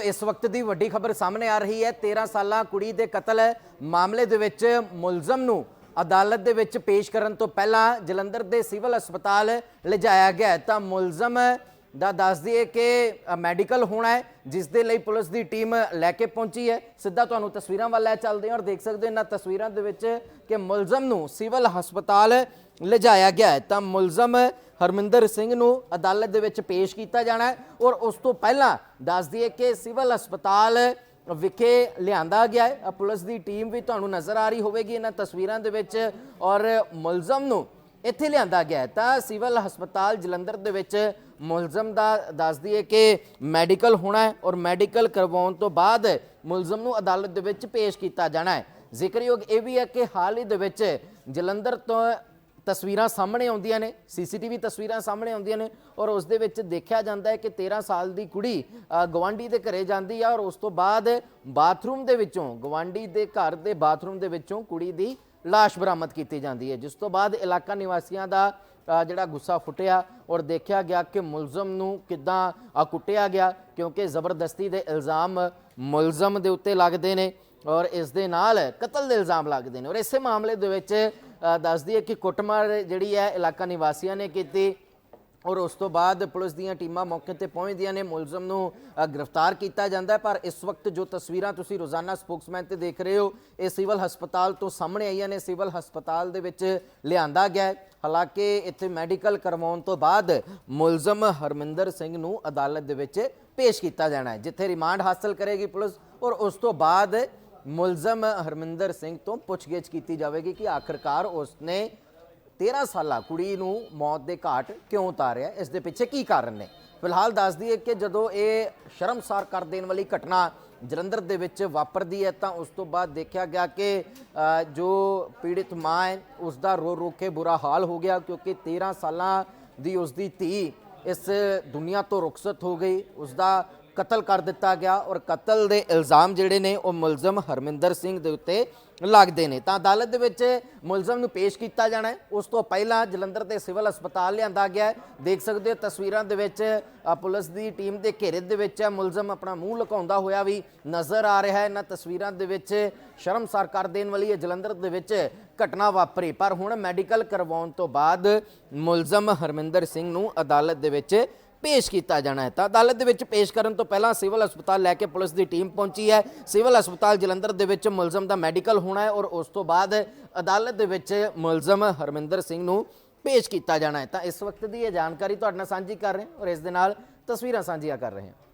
ਤੋਂ ਇਸ ਵਕਤ ਦੀ ਵੱਡੀ ਖਬਰ ਸਾਹਮਣੇ ਆ ਰਹੀ ਹੈ। 13 ਸਾਲਾ ਕੁੜੀ ਦੇ ਕਤਲ ਮਾਮਲੇ ਦੇ ਵਿੱਚ ਮੁਲਜ਼ਮ ਨੂੰ ਅਦਾਲਤ ਦੇ ਵਿੱਚ ਪੇਸ਼ ਕਰਨ ਤੋਂ ਪਹਿਲਾਂ ਜਲੰਧਰ ਦੇ ਸਿਵਲ ਹਸਪਤਾਲ ਲਿਜਾਇਆ ਗਿਆ ਤਾਂ ਮੁਲਜ਼ਮ ਦਾ ਦੱਸ ਦਈਏ ਕਿ ਮੈਡੀਕਲ ਹੋਣਾ ਹੈ, ਜਿਸ ਦੇ ਲਈ ਪੁਲਿਸ ਦੀ ਟੀਮ ਲੈ ਕੇ ਪਹੁੰਚੀ ਹੈ। ਸਿੱਧਾ ਤੁਹਾਨੂੰ ਤਸਵੀਰਾਂ ਵੱਲ ਲੈ ਚੱਲਦੇ ਹਾਂ ਔਰ ਦੇਖ ਸਕਦੇ ਹੋ ਇਹਨਾਂ ਤਸਵੀਰਾਂ ਦੇ ਵਿੱਚ ਕਿ ਮੁਲਜ਼ਮ ਨੂੰ ਸਿਵਲ ਹਸਪਤਾਲ ਲਿਜਾਇਆ ਗਿਆ ਹੈ। ਤਾਂ ਮੁਲਜ਼ਮ ਹਰਮਿੰਦਰ ਸਿੰਘ ਨੂੰ ਅਦਾਲਤ ਦੇ ਵਿੱਚ ਪੇਸ਼ ਕੀਤਾ ਜਾਣਾ ਹੈ ਔਰ ਉਸ ਤੋਂ ਪਹਿਲਾਂ ਦੱਸ ਦਈਏ ਕਿ ਸਿਵਲ ਹਸਪਤਾਲ ਵਿਖੇ ਲਿਆਂਦਾ ਗਿਆ ਹੈ। ਪੁਲਿਸ ਦੀ ਟੀਮ ਵੀ ਤੁਹਾਨੂੰ ਨਜ਼ਰ ਆ ਰਹੀ ਹੋਵੇਗੀ ਇਹਨਾਂ ਤਸਵੀਰਾਂ ਦੇ ਵਿੱਚ ਔਰ ਮੁਲਜ਼ਮ ਨੂੰ ਇੱਥੇ ਲਿਆਂਦਾ ਗਿਆ ਤਾਂ ਸਿਵਲ ਹਸਪਤਾਲ ਜਲੰਧਰ ਦੇ ਵਿੱਚ ਮੁਲਜ਼ਮ ਦਾ ਦੱਸਦੀ ਹੈ ਕਿ ਮੈਡੀਕਲ ਹੋਣਾ ਹੈ ਔਰ ਮੈਡੀਕਲ ਕਰਵਾਉਣ ਤੋਂ ਬਾਅਦ ਮੁਲਜ਼ਮ ਨੂੰ ਅਦਾਲਤ ਦੇ ਵਿੱਚ ਪੇਸ਼ ਕੀਤਾ ਜਾਣਾ ਹੈ। ਜ਼ਿਕਰਯੋਗ ਇਹ ਵੀ ਹੈ ਕਿ ਹਾਲ ਹੀ ਦੇ ਵਿੱਚ ਜਲੰਧਰ ਤੋਂ ਤਸਵੀਰਾਂ ਸਾਹਮਣੇ ਆਉਂਦੀਆਂ ਨੇ ਸੀਸੀਟੀਵੀ ਤਸਵੀਰਾਂ ਸਾਹਮਣੇ ਆਉਂਦੀਆਂ ਨੇ ਔਰ ਉਸ ਦੇ ਵਿੱਚ ਦੇਖਿਆ ਜਾਂਦਾ ਹੈ ਕਿ 13 ਸਾਲ ਦੀ ਕੁੜੀ ਅ, ਦੇ ਘਰੇ ਜਾਂਦੀ ਆ ਔਰ ਉਸ ਤੋਂ ਬਾਅਦ ਬਾਥਰੂਮ ਦੇ ਵਿੱਚੋਂ ਗਵਾਂਢੀ ਦੇ ਘਰ ਦੇ ਬਾਥਰੂਮ ਦੇ ਵਿੱਚੋਂ ਕੁੜੀ ਦੀ ਲਾਸ਼ ਬਰਾਮਦ ਕੀਤੀ ਜਾਂਦੀ ਹੈ ਜਿਸ ਤੋਂ ਬਾਅਦ ਇਲਾਕਾ ਨਿਵਾਸੀਆਂ ਦਾ ਜਿਹੜਾ ਗੁੱਸਾ ਫੁੱਟਿਆ ਔਰ ਦੇਖਿਆ ਗਿਆ ਕਿ ਮੁਲਜ਼ਮ ਨੂੰ ਕਿੱਦਾਂ ਅ, ਕੁੱਟਿਆ ਗਿਆ ਕਿਉਂਕਿ ਜ਼ਬਰਦਸਤੀ ਦੇ ਇਲਜ਼ਾਮ ਮੁਲਜ਼ਮ ਦੇ ਉੱਤੇ ਲੱਗਦੇ ਨੇ ਔਰ ਇਸ ਦੇ ਨਾਲ ਕਤਲ ਦੇ ਇਲਜ਼ਾਮ ਲੱਗਦੇ ਨੇ ਔਰ ਇਸੇ ਮਾਮਲੇ ਦੇ ਵਿੱਚ ਦੱਸਦੀ ਹੈ ਕਿ ਕੁੱਟਮਾਰ ਜਿਹੜੀ ਹੈ ਇਲਾਕਾ ਨਿਵਾਸੀਆਂ ਨੇ ਕੀਤੀ। ਔਰ ਉਸ ਤੋਂ ਬਾਅਦ ਪੁਲਿਸ ਦੀਆਂ ਟੀਮਾਂ ਮੌਕੇ ਤੇ ਪਹੁੰਚਦੀਆਂ ਨੇ। ਮੁਲਜ਼ਮ ਨੂੰ ਗ੍ਰਿਫਤਾਰ ਕੀਤਾ ਜਾਂਦਾ ਹੈ। ਪਰ ਇਸ ਵਕਤ ਜੋ ਤਸਵੀਰਾਂ ਤੁਸੀਂ ਰੋਜ਼ਾਨਾ ਸਪੋਕਸਮੈਨ ਤੇ ਦੇਖ ਰਹੇ ਹੋ, ਇਹ ਸਿਵਲ ਹਸਪਤਾਲ ਤੋਂ ਸਾਹਮਣੇ ਆਈਆਂ ਨੇ। ਸਿਵਲ ਹਸਪਤਾਲ ਦੇ ਵਿੱਚ ਲਿਆਂਦਾ ਗਿਆ ਹੈ। ਹਾਲਾਂਕਿ ਇੱਥੇ ਮੈਡੀਕਲ ਕਰਵਾਉਣ ਤੋਂ ਬਾਅਦ ਮੁਲਜ਼ਮ ਹਰਮਿੰਦਰ ਸਿੰਘ ਨੂੰ ਅਦਾਲਤ ਦੇ ਵਿੱਚ ਪੇਸ਼ ਕੀਤਾ ਜਾਣਾ ਹੈ, ਜਿੱਥੇ ਰਿਮਾਂਡ ਹਾਸਲ ਕਰੇਗੀ ਪੁਲਿਸ। ਔਰ ਉਸ ਤੋਂ ਬਾਅਦ ਮੁਲਜ਼ਮ ਹਰਮਿੰਦਰ ਸਿੰਘ ਤੋਂ ਪੁੱਛਗਿੱਛ ਕੀਤੀ ਜਾਵੇਗੀ ਕਿ ਆਖਰਕਾਰ ਉਸਨੇ 13 ਸਾਲਾ ਕੁੜੀ ਨੂੰ ਮੌਤ ਦੇ ਘਾਟ ਕਿਉਂ ਉਤਾਰਿਆ? ਇਸ ਦੇ ਪਿੱਛੇ ਕੀ ਕਾਰਨ ਨੇ? ਫਿਲਹਾਲ ਦੱਸ ਦਈਏ ਕਿ ਜਦੋਂ ਇਹ ਸ਼ਰਮਸਾਰ ਕਰ ਦੇਣ ਵਾਲੀ ਘਟਨਾ ਜਲੰਧਰ ਦੇ ਵਿੱਚ ਵਾਪਰਦੀ ਹੈ, ਤਾਂ ਉਸ ਤੋਂ ਬਾਅਦ ਦੇਖਿਆ ਗਿਆ ਕਿ ਜੋ ਪੀੜਿਤ ਮਾਂ ਹੈ ਉਸ ਦਾ ਰੋ ਰੋ ਕੇ ਬੁਰਾ ਹਾਲ ਹੋ ਗਿਆ, ਕਿਉਂਕਿ 13 ਸਾਲਾਂ ਦੀ ਉਸ ਦੀ ਧੀ ਇਸ ਦੁਨੀਆ ਤੋਂ ਰੁਖਸਤ ਹੋ ਗਈ। ਉਸ ਦਾ ਕਤਲ ਕਰ ਦਿੱਤਾ ਗਿਆ ਔਰ ਕਤਲ ਦੇ ਇਲਜ਼ਾਮ ਜਿਹੜੇ ਨੇ ਉਹ ਮੁਲਜ਼ਮ ਹਰਮਿੰਦਰ ਸਿੰਘ ਦੇ ਉੱਤੇ ਲੱਗਦੇ ਨੇ। ਤਾਂ ਅਦਾਲਤ ਦੇ ਵਿੱਚ ਮੁਲਜ਼ਮ ਨੂੰ ਪੇਸ਼ ਕੀਤਾ ਜਾਣਾ ਹੈ। ਉਸ ਤੋਂ ਪਹਿਲਾਂ ਜਲੰਧਰ ਦੇ ਸਿਵਲ ਹਸਪਤਾਲ ਲਿਆਂਦਾ ਗਿਆ ਹੈ। ਦੇਖ ਸਕਦੇ ਹੋ ਤਸਵੀਰਾਂ ਦੇ ਵਿੱਚ ਪੁਲਿਸ ਦੀ ਟੀਮ ਦੇ ਘੇਰੇ ਦੇ ਵਿੱਚ ਹੈ। ਮੁਲਜ਼ਮ ਆਪਣਾ ਮੂੰਹ ਲੁਕਾਉਂਦਾ ਹੋਇਆ ਵੀ ਨਜ਼ਰ ਆ ਰਿਹਾ ਹੈ। ਇਹਨਾਂ ਤਸਵੀਰਾਂ ਦੇ ਵਿੱਚ ਸ਼ਰਮਸਾਰ ਕਰ ਦੇਣ ਵਾਲੀ ਇਹ ਜਲੰਧਰ ਦੇ ਵਿੱਚ ਘਟਨਾ ਵਾਪਰੀ। ਪਰ ਹੁਣ ਮੈਡੀਕਲ ਕਰਵਾਉਣ ਤੋਂ ਬਾਅਦ ਮੁਲਜ਼ਮ ਹਰਮਿੰਦਰ ਸਿੰਘ ਨੂੰ ਅਦਾਲਤ ਦੇ ਵਿੱਚ ਪੇਸ਼ ਕੀਤਾ ਜਾਣਾ ਹੈ। ਤਾਂ ਅਦਾਲਤ ਦੇ ਵਿੱਚ ਪੇਸ਼ ਕਰਨ ਤੋਂ ਪਹਿਲਾਂ ਸਿਵਲ ਹਸਪਤਾਲ ਲੈ ਕੇ ਪੁਲਿਸ ਦੀ ਟੀਮ ਪਹੁੰਚੀ ਹੈ। ਸਿਵਲ ਹਸਪਤਾਲ ਜਲੰਧਰ ਦੇ ਵਿੱਚ ਮੁਲਜ਼ਮ ਦਾ ਮੈਡੀਕਲ ਹੋਣਾ ਹੈ ਔਰ ਉਸ ਤੋਂ ਬਾਅਦ ਅਦਾਲਤ ਦੇ ਵਿੱਚ ਮੁਲਜ਼ਮ ਹਰਮਿੰਦਰ ਸਿੰਘ ਨੂੰ ਪੇਸ਼ ਕੀਤਾ ਜਾਣਾ ਹੈ। ਤਾਂ ਇਸ ਵਕਤ ਦੀ ਇਹ ਜਾਣਕਾਰੀ ਤੁਹਾਡੇ ਨਾਲ ਸਾਂਝੀ ਕਰ ਰਹੇ ਹਾਂ ਔਰ ਇਸ ਦੇ ਨਾਲ ਤਸਵੀਰਾਂ ਸਾਂਝੀਆਂ ਕਰ ਰਹੇ ਹਾਂ।